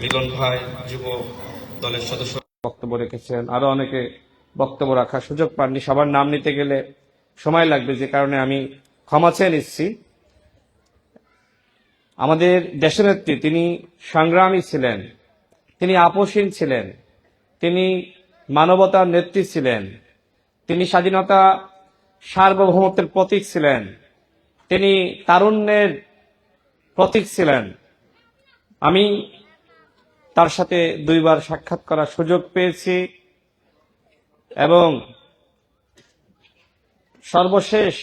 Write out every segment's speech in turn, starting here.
মিলন ভাই, যুব দলের সদস্য বক্তব্য রেখেছেন। আরও অনেকে বক্তব্য রাখার সুযোগ পাননি। সবার নাম নিতে গেলে সময় লাগবে, যে কারণে আমি ক্ষমা চেয়ে নিচ্ছি। আমাদের দেশনেত্রী, তিনি সংগ্রামী ছিলেন, তিনি আপোষহীন ছিলেন, তিনি মানবতার নেত্রী ছিলেন, তিনি স্বাধীনতা সার্বভৌমত্বের প্রতীক ছিলেন, তিনি তারুণ্যের প্রতীক ছিলেন। আমি তার সাথে দুইবার সাক্ষাৎ করার সুযোগ পেয়েছি এবং সর্বশেষ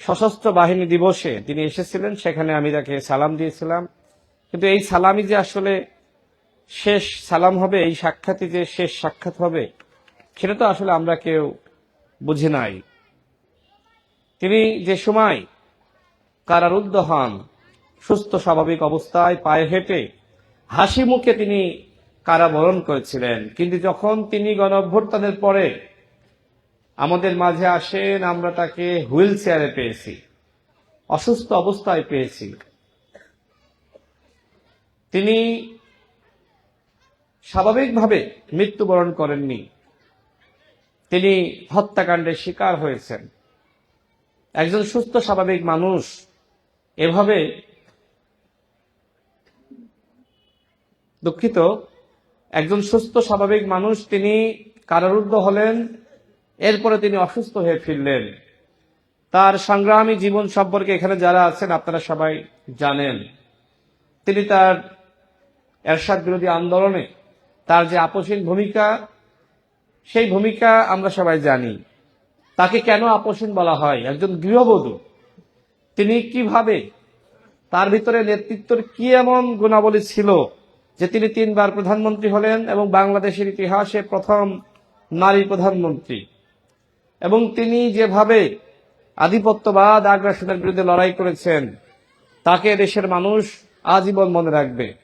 সশস্ত্র বাহিনী দিবসে তিনি এসেছিলেন, সেখানে আমি তাকে সালাম দিয়েছিলাম। কিন্তু এই সালামই যে আসলে শেষ সালাম হবে, এই সাক্ষাৎই যে শেষ সাক্ষাৎ হবে, সেটা তো আসলে আমরা কেউ বুঝি নাই। তিনি যে সময় কারারুদ্ধ হন সুস্থ, স্বাভাবিক অবস্থায় পায়ে হেঁটে হাসি মুখে তিনি কারাবরণ করেছিলেন। কিন্তু যখন তিনি গণ অভ্যুত্থানের পরে আমাদের মাঝে আসেন, আমরা তাকে হুইল চেয়ারে পেয়েছি, অসুস্থ অবস্থায় পেয়েছি। তিনি স্বাভাবিকভাবে মৃত্যুবরণ করেননি। তিনি হত্যাকাণ্ডের শিকার হয়েছেন। একজন সুস্থ, স্বাভাবিক মানুষ এভাবে দুঃখিত। একজন সুস্থ, স্বাভাবিক মানুষ, তিনি কারারুদ্ধ হলেন, এরপরে তিনি অসুস্থ হয়ে ফিরলেন। তার সংগ্রামী জীবন সম্পর্কে এখানে যারা আছেন, আপনারা সবাই জানেন। তিনি তার এরশাদ বিরোধী আন্দোলনে তার যে আপোষহীন ভূমিকা, সেই ভূমিকা আমরা সবাই জানি। তাকে কেন আপোষহীন বলা হয়? একজন গৃহবধূ। তিনি কীভাবে তার ভিতরে নেতৃত্বের কি এমন গুণাবলী ছিল? যে তিনি তিনবার প্রধানমন্ত্রী হলেন এবং বাংলাদেশের ইতিহাসে প্রথম নারী প্রধানমন্ত্রী। এবং তিনি যেভাবে আধিপত্যবাদ আগ্রাসনের বিরুদ্ধে লড়াই করেছেন, তাকে দেশের মানুষ আজীবন মনে রাখবে।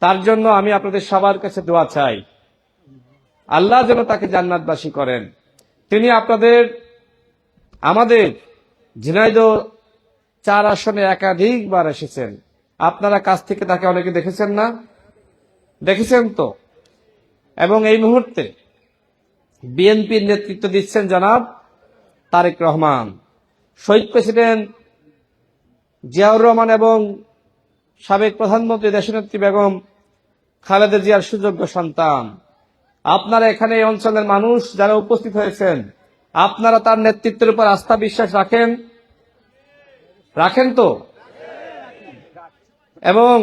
তার জন্য আমি আপনাদের সবার কাছে দোয়া চাই। আল্লাহ যেন তাকে জান্নাতবাসী করেন। তিনি আপনাদের, আমাদের ঝিনাইদহ চার আসনে একাধিকবার এসেছেন। আপনারা কাছ থেকে তাকে অনেকে দেখেছেন না? দেখেছেন তো? এবং এই মুহূর্তে বিএনপির নেতৃত্ব দিচ্ছেন জনাব তারেক রহমান। শহীদ প্রেসিডেন্ট জিয়াউর রহমান এবং সাবেক প্রধানমন্ত্রী দেশনেত্রী বেগম খালেদা জিয়ার সুযোগ্য সন্তান। আপনারা এখানে এই অঞ্চলের মানুষ যারা উপস্থিত হয়েছেন, আপনারা তার নেতৃত্বের উপর আস্থা বিশ্বাস রাখেন? রাখেন তো? এবং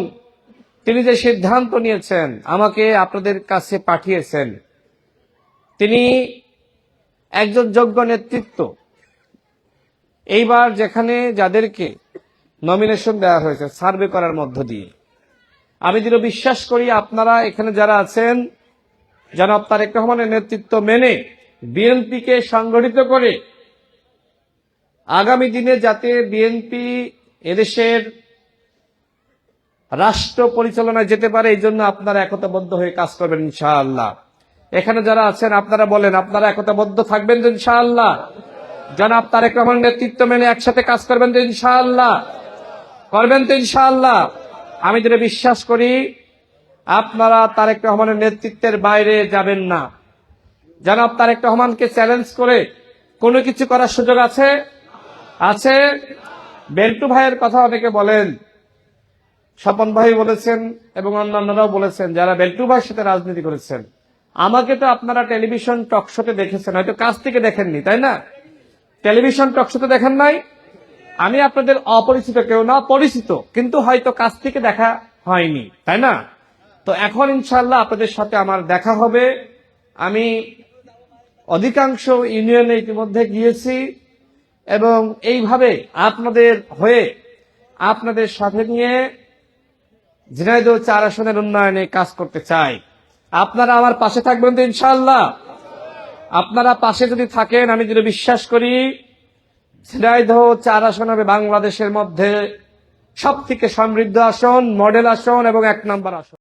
তিনি যে সিদ্ধান্ত নিয়েছেন, আমাকে আপনাদের কাছে পাঠিয়েছেন, তিনি একজন যোগ্য নেতৃত্ব। এইবার যেখানে যাদেরকে নমিনেশন দেওয়া হয়েছে সার্ভে করার মধ্য দিয়ে। আমি দৃঢ় বিশ্বাস করি আপনারা এখানে যারা আছেন, জনাব তারেক রহমানের নেতৃত্ব মেনে বিএনপিকে সংগঠিত করে আগামী দিনে যাতে বিএনপি এদেশের রাষ্ট্র পরিচালনায় যেতে পারে, এই জন্য আপনারা একতাবদ্ধ হয়ে কাজ করবেন, ইনশাআল্লাহ। এখানে যারা আছেন, আপনারা বলেন, আপনারা একতাবদ্ধ থাকবেন তো, ইনশাআল্লাহ? জনাব তারেক রহমান নেতৃত্ব মেনে একসাথে কাজ করবেন তো, ইনশাআল্লাহ? করবেন তো, ইনশাআল্লাহ? আমি যেটা বিশ্বাস করি, আপনারা তারেক রহমানের নেতৃত্বের বাইরে যাবেন না। জনাব তারেক রহমানকে চ্যালেঞ্জ করে কোনো কিছু করার সুযোগ আছে? আছে? বেল্টু ভাইয়ের কথা অনেকে বলেন স্বপন ভাই বলেছেন এবং অন্যান্যরাও বলেছেন, যারা বেল্টু সাথে রাজনীতি করেছেন, আমাকে তো আপনারা টেলিভিশন টকশোতে দেখেছেন, হয়তো কাছ থেকে দেখেননি, তাই না? টেলিভিশন টকশোতে দেখেন নাই? আমি আপনাদের অপরিচিত, কেউ না, পরিচিত, কিন্তু হয়তো কাছ থেকে দেখা হয়নি, তাই না? তো এখন ইনশাল্লাহ আপনাদের সাথে আমার দেখা হবে। আমি অধিকাংশ ইউনিয়নে ইতিমধ্যে গিয়েছি এবং এইভাবে আপনাদের হয়ে আপনাদের সাথে নিয়ে ঝিনাইদহ চার আসনের উন্নয়নে কাজ করতে চাই আপনারা আমার পাশে থাকবেন তো ইনশাল্লাহ আপনারা পাশে যদি থাকেন, আমি যদি বিশ্বাস করি, ঝিনাইদহ চার আসন হবে বাংলাদেশের মধ্যে সব থেকে সমৃদ্ধ আসন, মডেল আসন এবং এক নম্বর আসন।